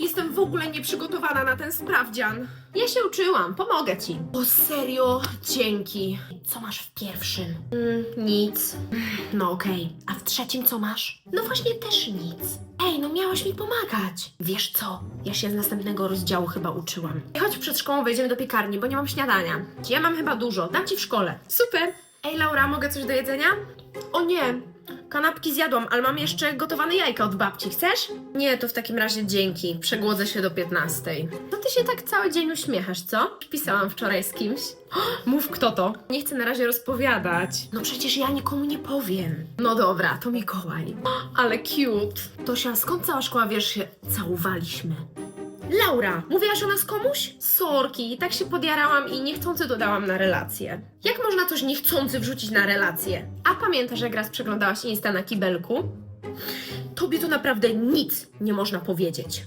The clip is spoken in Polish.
Jestem w ogóle nieprzygotowana na ten sprawdzian. Ja się uczyłam, pomogę ci. O serio? Dzięki. Co masz w pierwszym? Mm, nic. No okej. A w trzecim co masz? No właśnie też nic. Ej, no miałaś mi pomagać. Wiesz co? Ja się z następnego rozdziału chyba uczyłam. Chodź przed szkołą, wejdziemy do piekarni, bo nie mam śniadania. Ja mam chyba dużo, dam ci w szkole. Super. Ej, Laura, mogę coś do jedzenia? O nie. Kanapki zjadłam, ale mam jeszcze gotowane jajka od babci. Chcesz? Nie, to w takim razie dzięki. Przegłodzę się do 15. No ty się tak cały dzień uśmiechasz, co? Pisałam wczoraj z kimś. Mów kto to. Nie chcę na razie rozpowiadać. No przecież ja nikomu nie powiem. No dobra, to Mikołaj. Ale cute. Tosia, skąd cała szkoła wiesz się całowaliśmy? Laura, mówiłaś o nas komuś? Sorki, tak się podjarałam i niechcący dodałam na relację. Jak można coś niechcący wrzucić na relację? A pamiętasz, jak raz przeglądałaś Insta na kibelku? Tobie to naprawdę nic nie można powiedzieć.